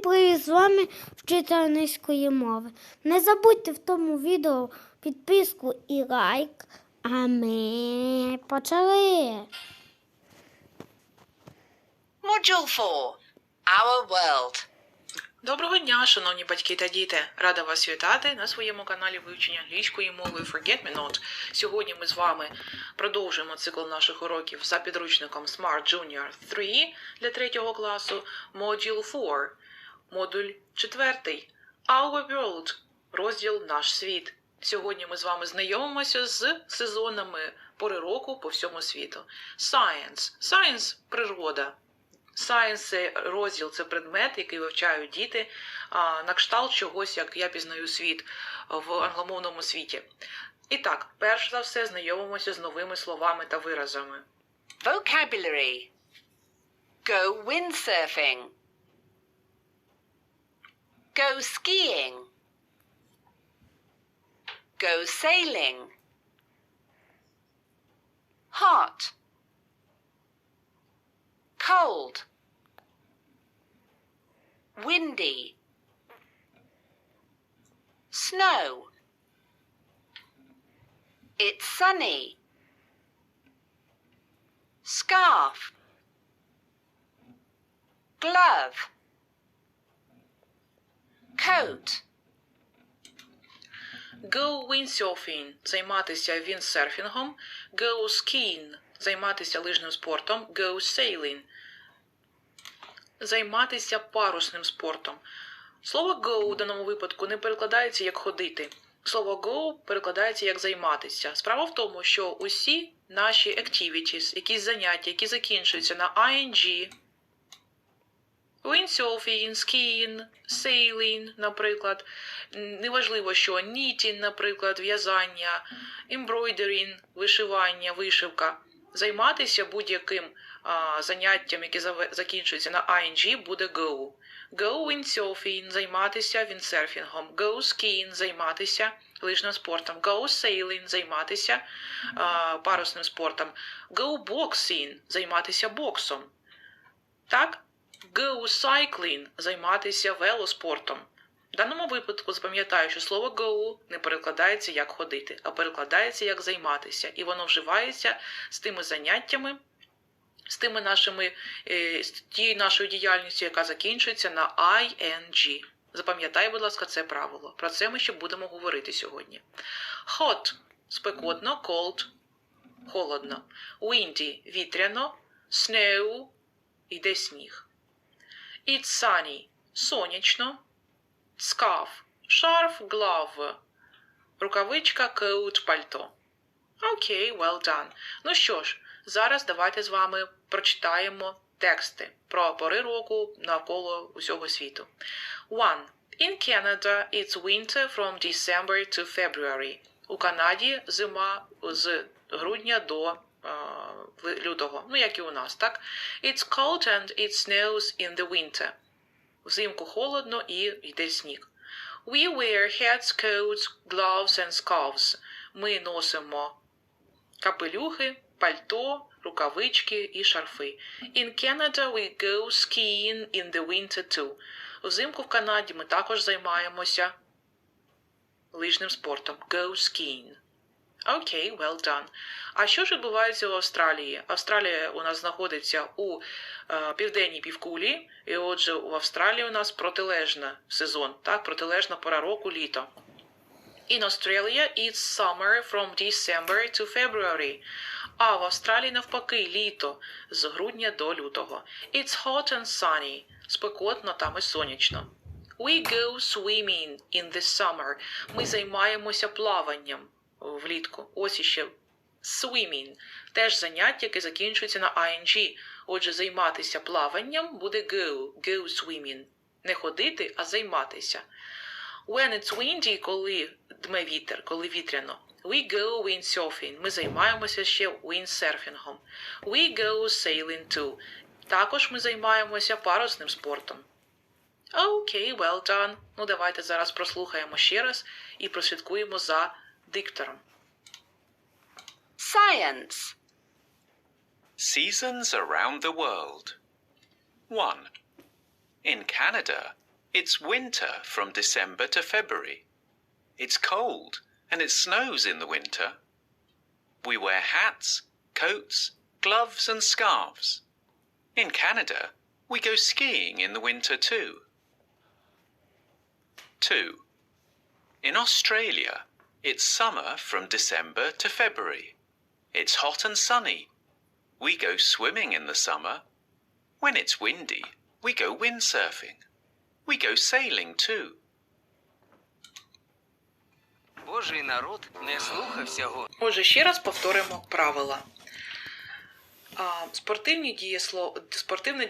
Всім привіт! З вами вчитель англійської мови. Не забудьте в тому відео підписку і лайк. А ми почали. Module 4 Our World. Доброго дня, шановні батьки та діти! Рада вас вітати на своєму каналі вивчення англійської мови Forget Me Not. Сьогодні ми з вами продовжуємо цикл наших уроків за підручником Smart Junior 3 для 3 класу, Module 4, модуль 4, Our World, розділ Наш світ. Сьогодні ми з вами знайомимося з сезонами пори року по всьому світу. Science. Science – природа. Science – розділ, це предмет, який вивчають діти, на кшталт чогось, як я пізнаю світ в англомовному світі. І так, перш за все, знайомимося з новими словами та виразами. Vocabulary Go windsurfing. Go skiing. Go sailing. Hot. Cold. Windy. Snow. It's sunny. Scarf. Glove. Coat. Go windsurfing – займатися віндсерфінгом. Go skiing – займатися лижним спортом. Go sailing – займатися парусним спортом. Слово go у даному випадку не перекладається як ходити. Слово go перекладається як займатися. Справа в тому, що усі наші activities, якісь заняття, які закінчуються на ing, windsurfing, skiing, sailing, наприклад. Неважливо, що knitting, наприклад, в'язання, embroidering, вишивання, вишивка. Займатися будь-яким заняттям, яке закінчується на ing, буде go. Go windsurfing – займатися віндсерфінгом. Go skiing – займатися лижним спортом. Go sailing – займатися а, парусним спортом. Go boxing – займатися боксом. Так? Go cycling – займатися велоспортом. В даному випадку запам'ятаю, що слово go не перекладається як ходити, а перекладається як займатися, і воно вживається з тими заняттями, з тими нашими е, з тією нашою діяльністю, яка закінчується на ing. Запам'ятай, будь ласка, це правило. Про це ми ще будемо говорити сьогодні. Hot спекотно, cold холодно. Windy вітряно, snow йде сніг. It's sunny сонячно. Scarf шарф, glove рукавичка, coat, пальто. Окей, well done. Ну що ж, зараз давайте з вами прочитаємо тексти про пори року навколо усього світу. One. In Canada, it's winter from December to February. У Канаді зима з грудня до лютого. Ну, як і у нас, так? It's cold and it snows in the winter. Взимку холодно і йде сніг. We wear hats, coats, gloves and scarves. Ми носимо капелюхи, пальто, рукавички і шарфи. In Canada we go skiing in the winter too. Взимку в Канаді ми також займаємося лижним спортом. Go skiing. Окей, well done. А що ж відбувається в Австралії? Австралія у нас знаходиться у е, південній півкулі, і отже, в Австралії у нас протилежна сезон, так, протилежна пора року літо. In Australia, it's summer from December to February. А в Австралії навпаки літо з грудня до лютого. It's hot and sunny. Спекотно там і сонячно. We go swimming in the summer. Ми займаємося плаванням влітку. Ось іще swimming. Теж заняття, яке закінчується на ing. Отже, займатися плаванням буде go. Go swimming. Не ходити, а займатися. When it's windy, коли дме вітер, коли вітряно. We go windsurfing. Ми займаємося ще windsurfingом. We go sailing too. Також ми займаємося парусним спортом. Окей, well done. Ну давайте зараз прослухаємо ще раз і прослідкуємо за диктором. Science. Seasons around the world. 1. In Canada, It's winter from December to February. It's cold and it snows in the winter. We wear hats, coats, gloves, and scarves. In Canada, we go skiing in the winter too. 2. In Australia, it's summer from December to February. It's hot and sunny. We go swimming in the summer. When it's windy, we go windsurfing. We go sailing too. Божий народ не слухався го. Отже, ще раз повторимо правила. А, Спортивні дієсло... Спортивне